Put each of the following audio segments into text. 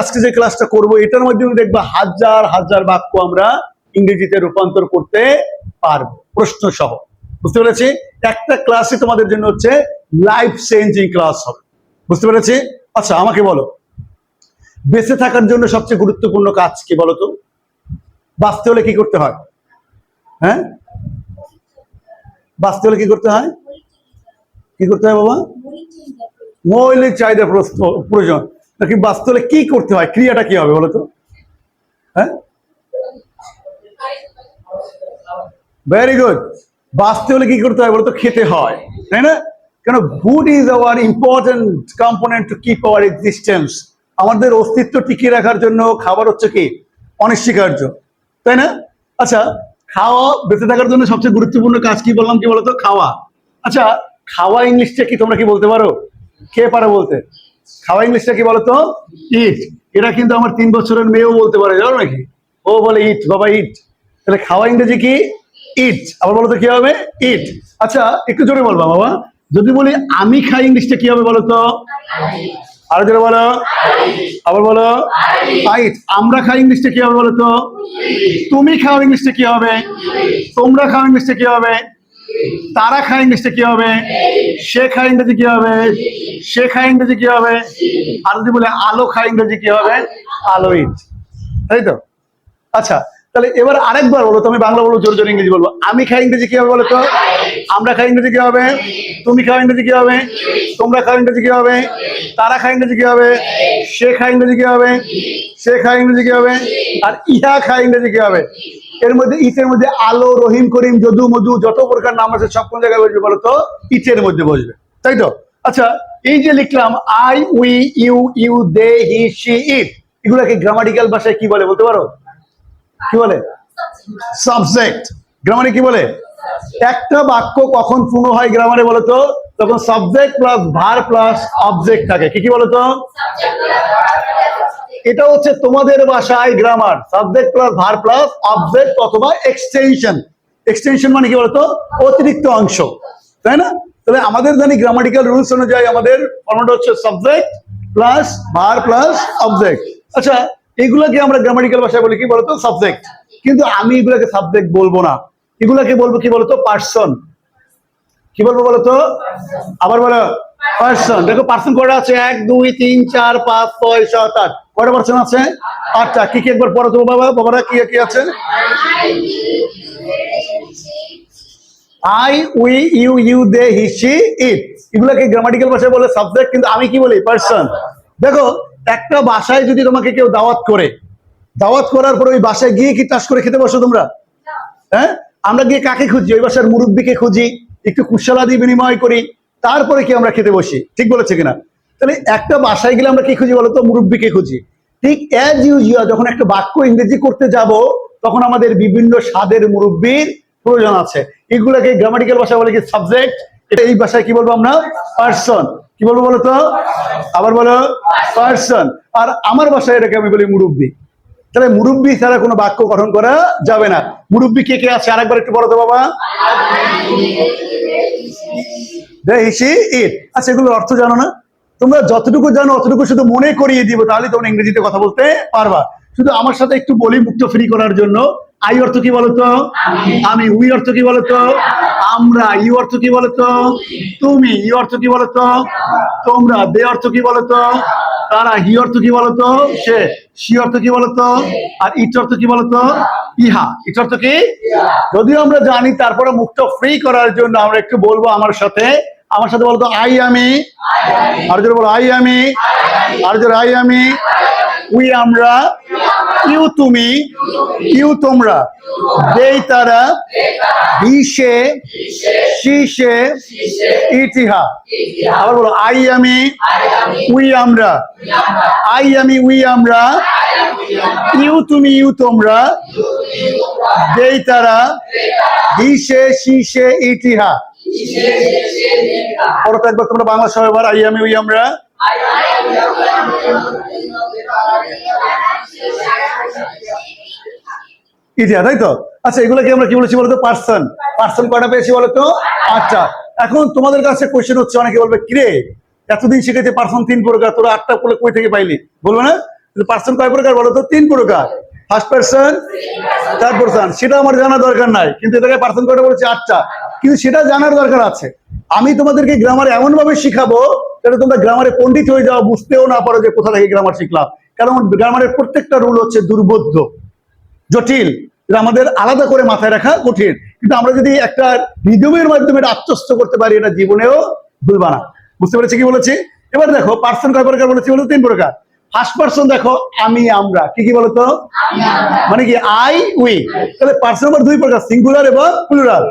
আজকে যে ক্লাসটা করব, এটার মাধ্যমে দেখবা হাজার হাজার বাক্য আমরা ইংরেজিতে রূপান্তর করতে পারব, প্রশ্ন সহ। বুঝতে পেরেছি? একটা ক্লাসে তোমাদের জন্য হচ্ছে লাইফ চেঞ্জিং ক্লাস হবে। বুঝতে পেরেছি? আচ্ছা আমাকে বলো। বেঁচে থাকার জন্য সবচেয়ে গুরুত্বপূর্ণ কাজ কি বলো তো? বাঁচতে হলে কি করতে হয়? হ্যাঁ? বাঁচতে হলে কি করতে হয়? কি করতে হয় বাবা? মৌলিক চাহিদা প্রয়োজন। নাকি হলে কি করতে হয়? ক্রিয়াটা কি হবে বলতো? হ্যাঁ? ভেরি গুড বাঁচতে হলে কি করতে হয় বলতো? খেতে হয়। তাই না? কেন? Food is our important component to keep our existence আমাদের অস্তিত্ব টিকিয়ে রাখার জন্য খাবার হচ্ছে কি? অনস্বীকার্য। তাই না? আচ্ছা খাওয়া, বেঁচে থাকার জন্য সবচেয়ে গুরুত্বপূর্ণ কাজ কি বললাম কি বলতো? খাওয়া। আচ্ছা খাওয়া ইংলিশটা কি তোমরা কি বলতে পারো? কে পারো বলতে? খাওয়া ইংলিশটা কি বলতো? ইট। এটা কিন্তু আমার তিন বছরের মেয়েও বলতে পারে, জানো নাকি? ও বলে ইট, বাবা ইট। তাহলে খাওয়া ইংরেজি কি? ইট। আবার বলো তো কি হবে? ইট। আচ্ছা একটু জোরে বলবা বাবা। যদি বলি আমি খাই ইংলিশটা কি হবে বলো তো? আরও জোরে বলো। আবার বলো। আইট আমরা খাই ইংলিশটা কি হবে বলো তো? তুমি খাও ইংলিশটা কি হবে? তোমরা খাও ইংলিশটা কি হবে? তারা খায় ইংলিশটা কি হবে সে খায় ইংরেজি কি হবে সে খায় ইংরেজি কি হবে আর যদি বলে আলো খায় ইংরেজি কি হবে আলো ইট তাই তো আচ্ছা তাহলে এবার আরেকবার বলো তুমি বাংলা বলো জোর জোর ইংরেজি বলব আমি খাই ইংরেজি কি হবে বলো তো আমরা খাই ইংরেজি কি হবে তুমি খাও ইংরেজি কি হবে তোমরা খাও ইংরেজি কি হবে তারা খায় ইংরেজি কি হবে সে খায় ইংরেজি কি হবে সে খায় ইংরেজি কি হবে আর ইহা খায় ইংরেজি কি হবে এর মধ্যে ইটের মধ্যে আলো, রহিম, করিম, যদু, মধু, যত প্রকার নাম আছে, সব কোন জায়গায় বসবে বলতো ইটের মধ্যে বসবে। তাই তো? আচ্ছা এই যে লিখলাম, I, we, you you, they, he she it. এগুলাকে গ্রামাটিক্যাল ভাষায় কি বলে বলতে পারো? কি বলে? সাবজেক্ট গ্রামারে কি বলে? একটা বাক্য কখন পূর্ণ হয় গ্রামারে বলো তো? তখন subject plus verb plus object থাকে। কি কি বলো তো? এটা হচ্ছে তোমাদের ভাষায় grammar subject plus verb plus object অথবা এক্সটেনশন এক্সটেনশন মানে কি বলতো? অতিরিক্ত অংশ। তাই না? তাহলে আমাদের জানি গ্রামাটিক্যাল রুলস অনুযায়ী আমাদের ফর্মটা হচ্ছে subject plus verb plus object আচ্ছা এগুলাকে আমরা গ্রামাটিক্যাল ভাষায় বলি কি বলতো? সাবজেক্ট কিন্তু আমি এগুলাকে সাবজেক্ট বলব না। এগুলাকে বলব কি বলতো? পার্সন কি বলব বলতো? আবার বলো। পার্সন দেখো পার্সন কটা আছে? এক, দুই, তিন, চার, পাঁচ, ছয়, সাত, আট। কটা পার্সন আছে? আটটা। কি কি একবার পড়ো তো বাবা, বাবারা, কি কি আছে? I we you you they he she it এগুলাকে গ্রামাটিক্যাল ভাষায় বলে সাবজেক্ট কিন্তু আমি কি বলি? পার্সন দেখো, একটা বাসায় যদি তোমাকে কেউ দাওয়াত করে, দাওয়াত করার পরে ওই বাসায় গিয়ে কি টাস করে খেতে বসো তোমরা? হ্যাঁ? আমরা গিয়ে কাকে খুঁজি? ওই বাসার মুরব্বীকে খুঁজি, একটু কুশলাদি বিনিময় করি তারপরে কি আমরা খেতে বসি? ঠিক বলেছে কিনা? তাহলে একটা বাসায় গেলে আমরা কি খুঁজি বলতো? মুরব্বীকে খুঁজি। ঠিক অ্যাজ ইউজুয়াল যখন একটা বাক্য ইংরেজি করতে যাব, তখন আমাদের বিভিন্ন স্বাদের মুরব্বীর প্রয়োজন আছে। এগুলোকে গ্রামাটিক্যাল ভাষা বলে কি সাবজেক্ট এটা এই ভাষায় কি বলব আমরা? পার্সন কি বলব বলতো? আবার বলো? পার্সন আর আমার ভাষায় এটাকে আমি বলি মুরব্বী। তাহলে মুরব্বী ছাড়া কোনো বাক্য গঠন করা যাবে না। মুরব্বী কে কে আছে? আরেকবার একটু বলো তো বাবা। হিসি আচ্ছা এগুলোর অর্থ জানো না? তোমরা যতটুকু জানো, অতটুকু শুধু মনে করিয়ে দিব, তাহলে তোমরা ইংরেজিতে কথা বলতে পারবা। শুধু আমার সাথে একটু বলি মুক্ত ফ্রি করার জন্য। আই অর্থ কি বলতো? আমি। উই অর্থ কি বলতো? আমরা। ইউ অর্থ কি বলতো? তুমি। ই অর্থ কি বলতো? তোমরা। দে অর্থ কি বলতো? তারা। হি অর্থ কি বলতো? সে। সি অর্থ কি বলতো? আর ইট অর্থ কি বলতো? ইহা। ইট অর্থ কি? যদিও আমরা জানি তারপরে মুক্ত ফ্রি করার জন্য আমরা একটু বলব আমার সাথে। আমার সাথে বলতো আই আমি। আর যদি বলো আই আমি। আর যদি আই আমি। উই আমরা, ইউ তুমি, ইউ তোমরা। দেই তারা সি সে ইতিহা। আবার বলো, আই আমি, উই আমরা। আই আমি, উই আমরা। ইউ তুমি, ইউ তোমরা। দেই তারা সি সে ইতিহা। পরত একবার তোমরা বাংলা সবাই আই আমি, উই আমরা। তাই তো? আচ্ছা এগুলোকে আমরা কি বলেছি বলতো? পার্সন। পার্সন কয়টা পেয়েছি বলতো? আচ্ছা এখন তোমাদের কাছে কোয়েশ্চেন হচ্ছে, অনেকে বলবে, কিরে, এতদিন শিখেছে পার্সন তিন প্রকার, তোরা আটটা করে কই থেকে পাইলি? বলবে না? পার্সন কয় প্রকার তিন প্রকার। ফার্স্ট পার্সন থার্ড পার্সন সেটা আমার জানা দরকার নাই। কিন্তু এটাকে পার্সন কয়টা বলেছে? আটটা। কিন্তু সেটা জানার দরকার আছে। আমি তোমাদেরকে গ্রামার এমন ভাবে শিখাবো যাতে তোমরা গ্রামারে পণ্ডিত হয়ে যাও বুঝতেও না পারো যে কোথা থেকে গ্রামার শিখলাম। কারণ গ্রামারের প্রত্যেকটা রুল হচ্ছে দুর্বোধ্য জটিল। আমাদের আলাদা করে মাথায় রাখা কঠিন। কিন্তু আমরা যদি একটা রিদমের মাধ্যমে এটা আত্মস্থ করতে পারি এটা জীবনেও ভুলবা না। বুঝতে পেরেছি কি বলেছি? এবার দেখো পার্সন কয় প্রকার বলেছি বলতো তিন প্রকার। ফার্স্ট পার্সন দেখো আমি আমরা। কি কি বলতো? মানে কি? আই উই তাহলে পার্সন নাম্বার দুই প্রকার সিঙ্গুলার এবং প্লুরাল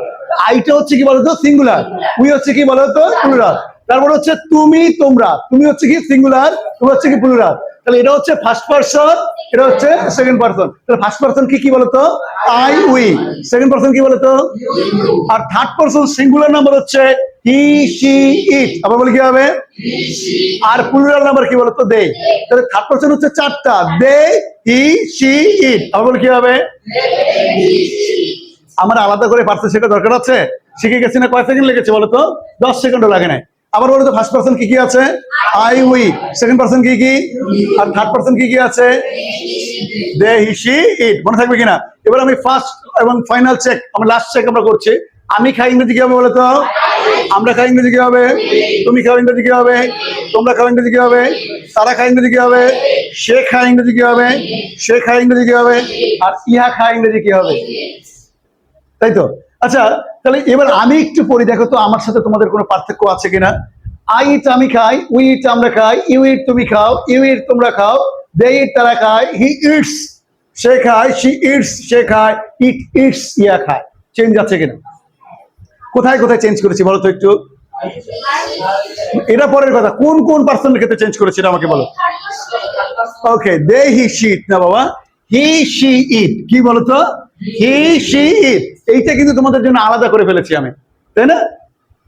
আইটা হচ্ছে কি বলতো? সিঙ্গুলার উই হচ্ছে কি বলতো? প্লুরাল তারপর হচ্ছে তুমি, তোমরা। তুমি হচ্ছে কি সিঙ্গুলার তুমি হচ্ছে কি প্লুরাল তাহলে এটা হচ্ছে ফার্স্ট পার্সন এটা হচ্ছে সেকেন্ড পার্সন তাহলে ফার্স্ট পার্সন কি কি বলতো? আই উই সেকেন্ড পার্সন কি বলতো? আর থার্ড পার্সন সিঙ্গুলার নাম্বার হচ্ছে হি সি ইট আবার বলি কি হবে আর প্লুরাল নাম্বার কি বলতো? দে তাহলে থার্ড পার্সন হচ্ছে চারটা। দে হি সি ইট আবার বলি কি হবে আমার আলাদা করে পার্সন শেখা দরকার আছে? শিখে গেছি না? কয় সেকেন্ড লেগেছে বলতো? দশ সেকেন্ডও লাগে নাই। আবার বলো তো ফার্স্ট পার্সন কি কি আছে? আই উই সেকেন্ড পার্সন কি কি? আর থার্ড পার্সন কি কি আছে? দে হিসি ইট মনে থাকবে কিনা? এবার আমি ফার্স্ট এবং ফাইনাল চেক আমি লাস্ট চেক আমরা করছি। আমি খাই ইংরেজি কি হবে বলতো আমরা খাই ইংরেজি কি হবে তুমি খাও ইংরেজি কি হবে তোমরা খাও ইংরেজি কি হবে তারা খায় ইংরেজি কি হবে সে খায় ইংরেজি কি হবে সে খায় ইংরেজি কি হবে আর ইহা খায় ইংরেজি কি হবে তাই তো? আচ্ছা তাহলে এবার আমি একটু পড়ি, দেখো তো আমার সাথে তোমাদের কোনো পার্থক্য আছে কিনা। আই ইট আমি খাই উই ইট আমরা খাই, ইউ ইট তুমি খাও, ইউ ইট তোমরা খাও, দে ইট তারা খায়, হি ইটস সে খায়, শি ইটস সে খায়, ইট ইটস ইয়া খায়। চেঞ্জ আছে কিনা? কোথায় কোথায় চেঞ্জ করেছি বলো তো একটু? এটা পরের কথা, কোন কোন পার্সনের ক্ষেত্রে চেঞ্জ করেছি আমাকে বলো। ওকে দে হি শিট না বাবা, হি শি ইট, কি বলতো হি শি ইট। এইটা কিন্তু তোমাদের জন্য আলাদা করে ফেলেছি আমি, তাই না?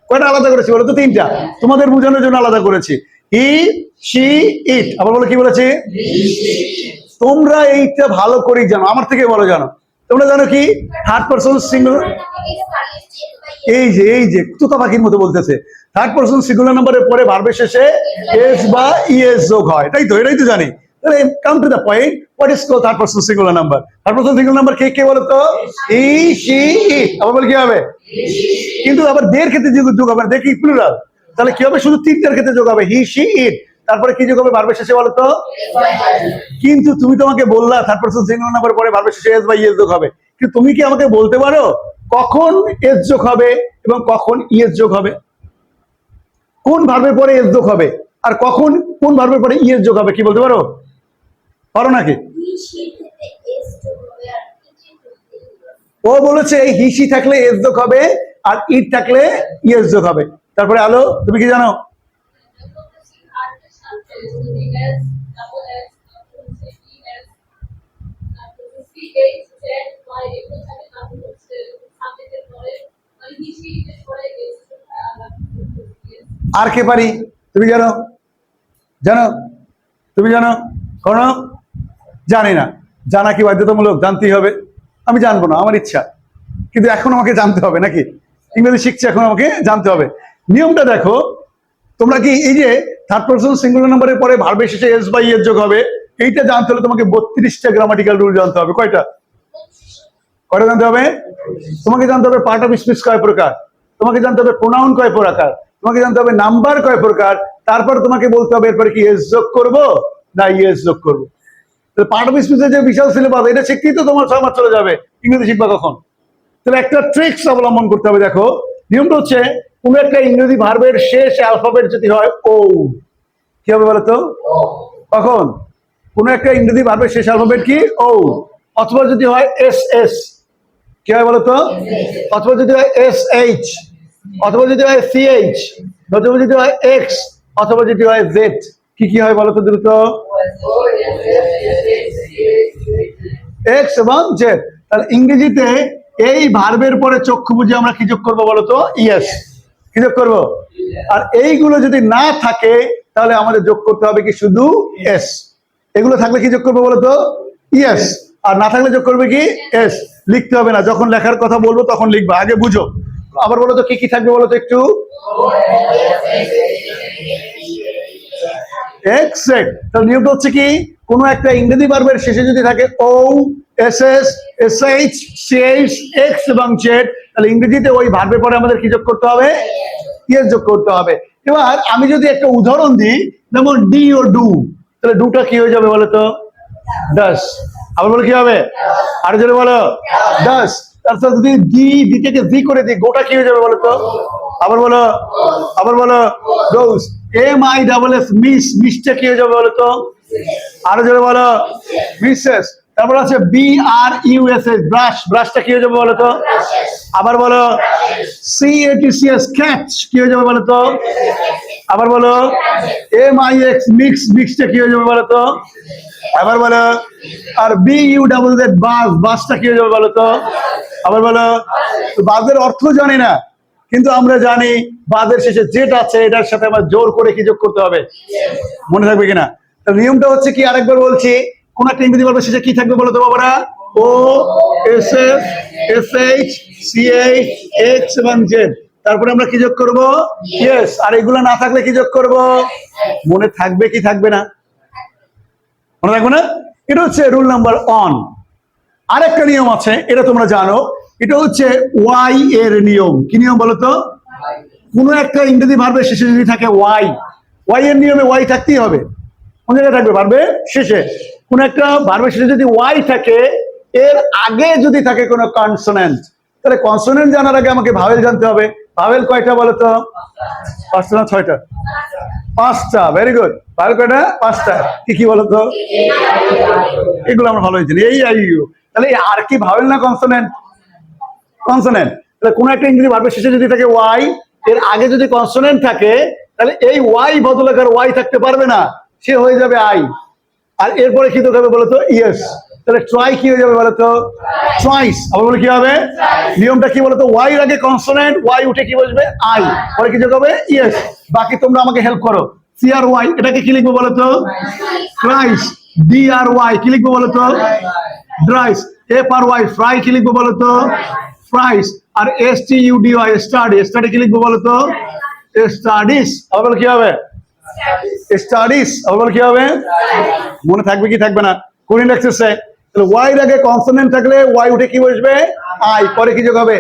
কয়টা আলাদা করেছি বলো তো তিনটা? তোমাদের বোঝানোর জন্য আলাদা করেছি। He, she, it. আবার বলো কি বলেছি? তোমরা এইটা ভালো করেই জানো, আমার থেকে বলো জানো। তোমরা জানো কি? থার্ড পার্সন সিঙ্গল এই যে এই যে, তুতা পাখির মতো বলতেছে। থার্ড পার্সন সিঙ্গুলার নাম্বারের পরে ভার্বের শেষে এস বা ইএস যোগ হয়। তাই তো, এটাই তো জানি। Come to the point what is call third person singular number third person singular number কে কে বলতো? ই সি ইট আবার বলে কি হবে? কিন্তু আবার দের ক্ষেত্রে যোগ যোগ হবে না, দেখি প্লুরাল তাহলে কি হবে? শুধু তিনটার ক্ষেত্রে যোগ হবে। He she it. তারপরে কি যোগ হবে? ভার্বের শেষে বলতো? কিন্তু তুমি তোমাকে বললা থার্ড পার্সন সিঙ্গুলার নাম্বার পরে ভার্বের শেষে এস বা ইএস যোগ হবে। কিন্তু তুমি কি আমাকে বলতে পারো? কখন এস যোগ হবে এবং কখন ইএস যোগ হবে? কোন ভার্বের পরে এস যোগ হবে? আর কখন কোন ভার্বের পরে ইএস যোগ হবে? কি বলতে পারো? পারো নাকি? ও বলেছে, এই হিসি থাকলে এস যোগ হবে আর ইট থাকলে ইএস যোগ হবে। তারপরে আলো, তুমি কি জানো? আর কে পারি? তুমি জানো? জানো? তুমি জানো? কোনো জানি না। জানা কি বাধ্যতামূলক? জানতেই হবে। আমি জানব না, আমার ইচ্ছা। কিন্তু এখন আমাকে জানতে হবে নাকি? ইংরেজি শিখছি, এখন আমাকে জানতে হবে। নিয়মটা দেখো, তোমরা কি এই যে থার্ড পার্সন সিঙ্গুলার নাম্বারের পরে ভার্বের শেষে এস বাই এর যোগ হবে, এইটা জানতে হলে তোমাকে বত্রিশটা গ্রামাটিক্যাল রুল জানতে হবে। কয়টা? কয়টা জানতে হবে? তোমাকে জানতে হবে পার্ট অফ স্পিচ কয় প্রকার? তোমাকে জানতে হবে প্রোনাউন কয় প্রকার? তোমাকে জানতে হবে নাম্বার কয় প্রকার? তারপর তোমাকে বলতে হবে এরপরে কি এস যোগ করব না ইএস যোগ করব? পার্ট অফ স্পিচের যে বিশাল সিলেবাস এটা শিখতেই তো তোমার ছয় মাস চলে যাবে ইংরেজি শিখবা কখন তাহলে একটা ট্রিক্স অবলম্বন করতে হবে দেখো নিয়মটা হচ্ছে কোনো একটা ইংরেজি ভার্বের শেষ অ্যালফাবেট যদি হয় ও কি হবে বলতো কখন কোনো একটা ইংরেজি ভার্বের শেষ অ্যালফাবেট কি ও অথবা যদি হয় এস এস কি হয় বলতো অথবা যদি হয় এস এইচ অথবা যদি হয় সি এইচ অথবা যদি হয় এক্স অথবা যদি হয় জেড কি কি হয় বলতো দ্রুত এক্স এবং জেড তাহলে ইংরেজিতে এই ভার্বের পরে চক্ষু বুঝে আমরা কি যোগ করব বলতো? ইয়েস কি যোগ করব? আর এইগুলো যদি না থাকে তাহলে আমাদের যোগ করতে হবে কি শুধু এস এগুলো থাকলে কি যোগ করব বলতো? ইয়েস আর না থাকলে যোগ করবে কি? এস লিখতে হবে না। যখন লেখার কথা বলব তখন লিখবা। আগে বুঝো। আবার বলো তো কি কি থাকবে বলো তো একটু? এক্সেক্ট তাহলে নিয়মটা হচ্ছে কি? কোনো একটা ইংরেজি ভার্বের শেষে যদি থাকে O S S S H C H X এবং জেড তাহলে ইংরেজিতে ওই ভার্বের পরে আমাদের কি যোগ করতে হবে? ইয়েস যোগ করতে হবে। এবার আমি যদি একটা উদাহরণ দিই, যেমন ডি ও ডু তাহলে ডুটা কি হয়ে যাবে বলো তো? ডাস আবার বলো কি হবে? আর যদি বলো। ডাস তারপর যদি ডি ডি থেকে ডি করে দিই, গোটা কি হয়ে যাবে বলো তো? আবার বলো। আবার বলো। Does M I double S miss মিসটা কি হয়ে যাবে বলো তো? আরও জোরে বলো। মিসেস, তারপর আছে B R U S brush. ব্রাশটা কি হয়ে যাবে বলো তো? আবার বলো। C A T C S catch কি হয়ে যাবে বলো তো? আবার বলো। এম আই এক্স মিক্স মিক্সটা কি হয়ে যাবে বলো তো? আবার বলো। আর B U double Z buzz বাসটা কি হয়ে যাবে বলো তো? আবার বলো। বাসের অর্থ জানি না, কিন্তু আমরা জানি বাসের শেষে জেট আছে, এটার সাথে আমার জোর করে কি যোগ করতে হবে? মনে থাকবে কিনা? নিয়মটা হচ্ছে কি, আরেকবার বলছি, কোন একটা ইংরেজি বলবে শেষে কি থাকবে বলো তো বাবারা? O S S S H C H X এবং জেড তারপরে আমরা কি যোগ করব? ইয়েস আর এগুলো না থাকলে কি যোগ করব? মনে থাকবে কি থাকবে না? মনে থাকবে না? এটা হচ্ছে রুল নাম্বার অন আরেকটা নিয়ম আছে, এটা তোমরা জানো। এটা হচ্ছে ওয়াই এর নিয়ম। কি নিয়ম বলো তো? কোনো একটা ইংরেজি ভার্বের শেষে যদি থাকে ওয়াই ওয়াই এর নিয়মে ওয়াই থাকতেই হবে। কোন জায়গায় থাকবে? ভার্বে শেষে। কোন একটা ভার্বের শেষে যদি ওয়াই থাকে, এর আগে যদি থাকে কোনো কনসোনেন্ট তাহলে কনসোনেন্ট জানার আগে আমাকে ভাবেল জানতে হবে। ভাওয়েল কয়টা বলো তো? পাঁচটা না ছয়টা? পাঁচটা ভেরি গুড ভাওয়েল কয়টা? পাঁচটা। কি কি বলো তো? এগুলো আমরা ভালো হয়েছি। এই আই ইউ। তাহলে আর কি ভাবেল না কনসোনেন্ট কনসোনেন্ট তাহলে কোন একটা ইংরেজি ভার্বের শেষে যদি থাকে ওয়াই এর আগে যদি কনসোনেন্ট থাকে, তাহলে এই ওয়াই বদলাকার ওয়াই থাকতে পারবে না। সে হয়ে যাবে আই। আর এরপরে কি হবে বলতো? ইয়েস তাহলে ট্রাই কি হয়ে যাবে বলতো? ট্রাইস আবার বলে কি হবে? নিয়মটা কি বলতো? ওয়াই এর আগে কনসোনেন্ট ওয়াই উঠে কি বসবে? আই পরে কি যোগ হবে? ইয়েস বাকি তোমরা আমাকে হেল্প করো। সি আর ওয়াই এটাকে কি লিখব বলতো? ট্রাইস ডি আর ওয়াই কি লিখব বলতো? Dries F R Y fry কি লিখব বলতো? ফ্রাইস আর S T U D Y study study কি লিখব বলতো? স্টাডিস আবার বলে কি হবে? আবার কি হবে? মনে থাকবে কি থাকবে না? এক্সারসাইজ তাহলে ওয়াই আগে কনসোনেন্ট থাকলে ওয়াই উঠে কি বসবে? আই পরে কি যোগ হবে?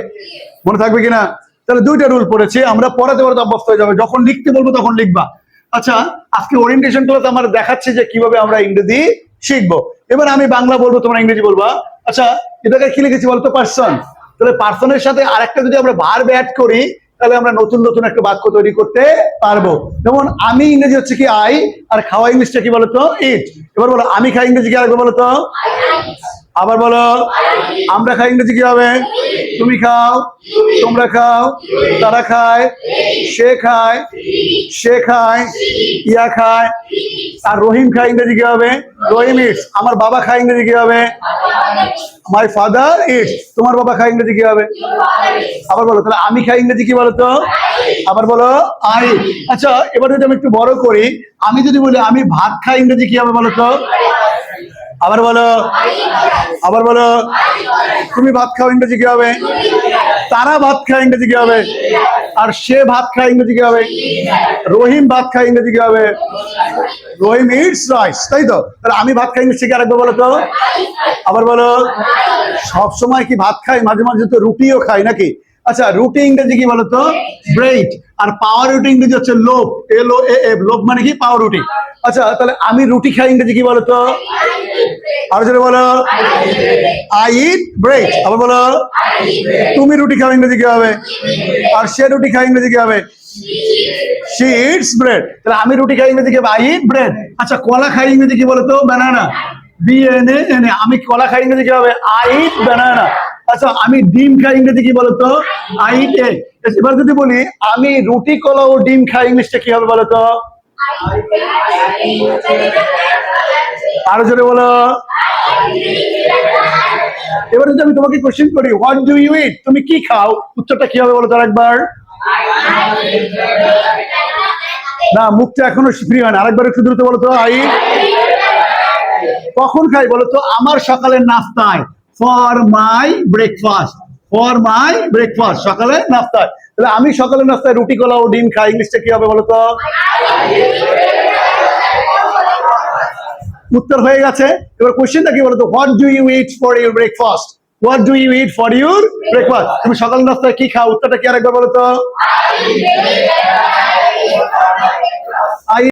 মনে থাকবে কিনা? তাহলে দুইটা রুল আমরা পড়াতে পড়াতে অভ্যস্ত হয়ে যাবে। যখন লিখতে বলব তখন লিখবা। আচ্ছা আজকে ওরিয়েন্টেশন ক্লাস আমার দেখাচ্ছে যে কীভাবে আমরা ইংরেজি শিখব। এবার আমি বাংলা বলব, তোমরা ইংরেজি বলবা। আচ্ছা এটাকে কি লিখেছি বলতো? পার্সন তাহলে পার্সনের সাথে আরেকটা যদি আমরা ভার্ব অ্যাড করি তাহলে আমরা নতুন নতুন একটা বাক্য তৈরি করতে পারব। যেমন, আমি ইংরেজি হচ্ছে কি আই আর খাওয়া ইংলিশটা কি বলতো? ইট এবার বলো, আমি খাই ইংরেজি কি আরেকবার বলতো? আবার বলো, আমরা খাই ইংরেজি কি হবে তুমি খাও, তোমরা খাও, তারা খায়, সে খায় সে খায়, ইয়া খায়। আর রহিম খায় ইংরেজি কি হবে রহিম ইটস আমার বাবা খায় ইংরেজি কি হবে মাই ফাদার ইটস তোমার বাবা খায় ইংরেজি কি হবে আবার বলো, তাহলে আমি খাই ইংরেজি কি বলো তো আবার বলো আই আচ্ছা এবার যদি আমি একটু বড় করি, আমি যদি বলি, আমি ভাত খাই ইংরেজি কি হবে বলো তো আবার বলো। আবার বলো। তুমি ভাত খাও ইংরেজি কি হবে তারা ভাত খায় ইংরেজি কি হবে আর সে ভাত খায় ইংরেজি কি হবে রহিম ভাত খায় ইংরেজি কি হবে রহিম ইটস রাইস তাই তো? তাহলে আমি ভাত খাই ইংরেজি কি আরেকবার বলো তো। আবার বলো। সব সময় কি ভাত খাই? মাঝে মাঝে তো রুটিও খাই নাকি? আচ্ছা রুটি ইংরেজি কি বলতো? ব্রেড আর পাওয়ার রুটি ইংরেজি হচ্ছে লোভ। এল ও এ এফ লোভ মানে কি? পাওয়ার রুটি আচ্ছা তাহলে আমি রুটি খাই ইংরেজি কি বলতো? আর যদি বলো। আই ইট ব্রেড আবার বলো। তুমি রুটি খাও ইংরেজি কি হবে আর সে রুটি খায় ইংরেজি কি হবে সি ইটস ব্রেড তাহলে আমি রুটি খাই ইংরেজি কি হবে আই ইট ব্রেড আচ্ছা কলা খাই ইংরেজি কি বলতো? Banana B N A N A আমি কলা খাই ইংরেজি কি হবে আই ইট ব্যানানা আচ্ছা আমি ডিম খাই ইংরেজি কি বলতো? আই এবার যদি বলি, আমি রুটি, কলা ও ডিম খাই ইংলিশটা কি হবে বলতো? আরও জোরে বলো। এবার যদি আমি তোমাকে কোশ্চেন করি হোয়াট ডু ইউ ইট তুমি কি খাও? উত্তরটা কি হবে বলো তো একবার না, মুখটা এখনও ফ্রি হয় না। আরেকবার একটু দ্রুত বলো তো, আই। কখন খাই বলো তো আমার সকালের নাস্তায়। For my breakfast for my breakfast সকালে নাস্তায়। তাহলে আমি সকালে নাস্তায় রুটি কলা ও ডিম খাই। ইংলিশটা কি হবে বলো তো উত্তর হয়ে গেছে। এবার কোশ্চেনটা কি বলতো? What do you eat for your breakfast what do you eat for your breakfast তুমি সকাল নাস্তায় কি খাও? উত্তরটা কি আরেকবার বলো তো আই